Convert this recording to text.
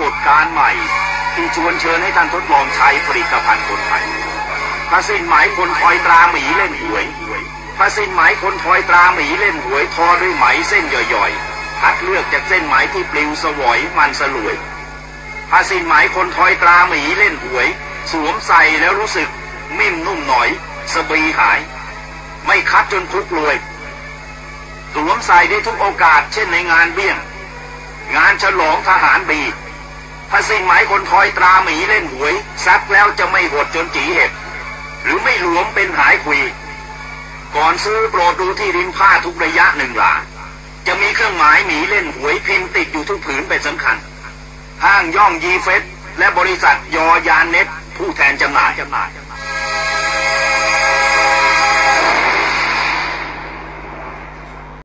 กฎการใหม่ ที่ชวนเชิญให้ท่านทดลองใช้ผลิตภัณฑ์คนไทยผ้าสิ้นไหมคนทอยตราหมีเล่นหวยผ้าสิ้นไหมคนทอยตราหมีเล่นหวยทอด้วยไหมเส้นย่อยๆคัดเลือกจากเส้นไหมที่ปลิวสวอยมันสลวยผ้าสิ้นไหมคนทอยตราหมีเล่นหวย สวมใส่แล้วรู้สึกมิ่มนุ่มหน่อย สบีหาย ไม่คัดจนคุกรวยสวมใส่ได้ทุกโอกาสเช่นในงานเบี้ยง งานฉลองทหารบี ถ้าสิ่งหมายคนทอยตราหมีเล่นหวย ซักแล้วจะไม่หดจนจีเห็บ หรือไม่หลวมเป็นหายคุย ก่อนซื้อโปรดดูที่ริมผ้าทุกระยะหนึ่งหลาจะมีเครื่องหมายหมีเล่นหวยพิมพ์ติดอยู่ทุกผืนเป็นสำคัญ ห้างย่องยีเฟสและบริษัทยอยานเน็ตผู้แทนจำหน่าย